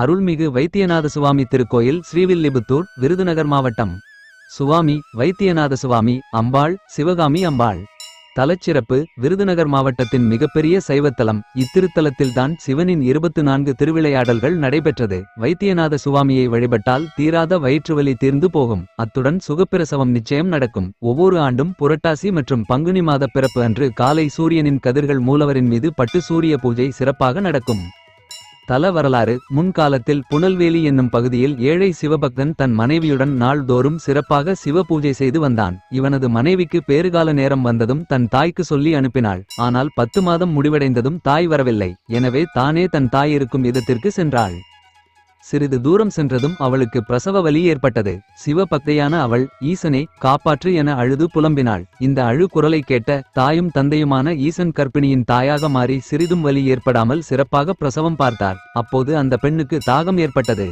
அருள்மிகு வைத்தியநாத சுவாமி திருக்கோயில் ஸ்ரீவில்லிபுத்தூர் விருதுநகர் மாவட்டம். சுவாமி வைத்தியநாத சுவாமி அம்பாள் சிவகாமி அம்பாள். தலச்சிறப்பு விருதுநகர் மாவட்டத்தின் மிகப்பெரிய சைவத்தலம். இத்திருத்தலத்தில்தான் சிவனின் இருபத்து நான்கு திருவிளையாடல்கள் நடைபெற்றது. வைத்தியநாத சுவாமியை வழிபட்டால் தீராத வயிற்றுவலி தீர்ந்து போகும். அத்துடன் சுகப்பிரசவம் நிச்சயம் நடக்கும். ஒவ்வொரு ஆண்டும் புரட்டாசி மற்றும் பங்குனி மாத பிறப்பு அன்று காலை சூரியனின் கதிர்கள் மூலவரின் மீது பட்டு சூரிய பூஜை சிறப்பாக நடக்கும். தல வரலாறு முன்காலத்தில் புனல்வேலி என்னும் பகுதியில் ஏழை சிவபக்தன் தன் மனைவியுடன் நாள்தோறும் சிறப்பாக சிவ பூஜை செய்து வந்தான். இவனது மனைவிக்கு பேறுகால நேரம் வந்ததும் தன் தாய்க்கு சொல்லி அனுப்பினாள். ஆனால் பத்து மாதம் முடிவடைந்ததும் தாய் வரவில்லை. எனவே தானே தன் தாய் இருக்கும் விதத்திற்கு சென்றாள். சிறிது தூரம் சென்றதும் அவளுக்கு பிரசவ வலி ஏற்பட்டது. சிவபக்தையான அவள் ஈசனே காப்பாற்று என அழுது புலம்பினாள். இந்த அழு குரலை கேட்ட தாயும் தந்தையுமான ஈசன் கர்ப்பிணியின் தாயாக மாறி சிறிதும் வலி ஏற்படாமல் சிறப்பாக பிரசவம் பார்த்தார். அப்போது அந்த பெண்ணுக்கு தாகம் ஏற்பட்டது.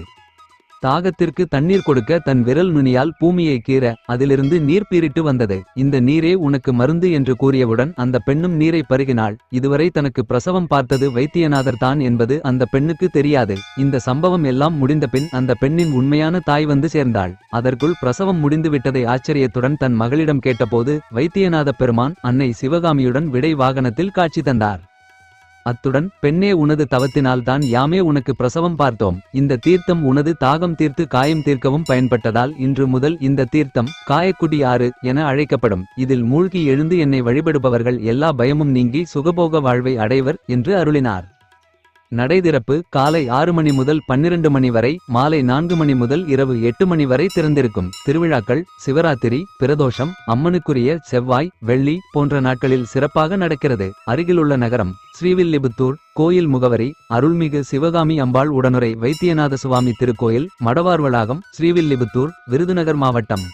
தாகத்திற்கு தண்ணீர் கொடுக்க தன் விரல் நுனியால் பூமியை கீற அதிலிருந்து நீர் பீரிட்டு வந்தது. இந்த நீரே உனக்கு மருந்து என்று கூறியவுடன் அந்த பெண்ணும் நீரை பருகினாள். இதுவரை தனக்கு பிரசவம் பார்த்தது வைத்தியநாதர் தான் என்பது அந்த பெண்ணுக்கு தெரியாது. இந்த சம்பவம் எல்லாம் முடிந்தபின் அந்த பெண்ணின் உண்மையான தாய் வந்து சேர்ந்தாள். அதற்குள் பிரசவம் முடிந்து விட்டதை ஆச்சரியத்துடன் தன் மகளிடம் கேட்டபோது வைத்தியநாத பெருமான் அன்னை சிவகாமியுடன் விடை வாகனத்தில் காட்சி தந்தார். அத்துடன் பெண்ணே உனது தவத்தினால் தான் யாமே உனக்கு பிரசவம் பார்த்தோம். இந்த தீர்த்தம் உனது தாகம் தீர்த்து காயம் தீர்க்கவும் பயன்பட்டதால் இன்று முதல் இந்த தீர்த்தம் காயக்குடி ஆறு என அழைக்கப்படும். இதில் மூழ்கி எழுந்து என்னை வழிபடுபவர்கள் எல்லா பயமும் நீங்கி சுகபோக வாழ்வை அடைவர் என்று அருளினார். நடைதிறப்பு காலை ஆறு மணி முதல் பன்னிரண்டு மணி வரை மாலை நான்கு மணி முதல் இரவு எட்டு மணி வரை திறந்திருக்கும். திருவிழாக்கள் சிவராத்திரி பிரதோஷம் அம்மனுக்குரிய செவ்வாய் வெள்ளி போன்ற நாட்களில் சிறப்பாக நடக்கிறது. அருகிலுள்ள நகரம் ஸ்ரீவில்லிபுத்தூர் கோயில் முகவரி அருள்மிகு சிவகாமி அம்பாள் உடனுரை வைத்தியநாத சுவாமி திருக்கோயில் மடவார் வளாகம் ஸ்ரீவில்லிபுத்தூர் விருதுநகர் மாவட்டம்.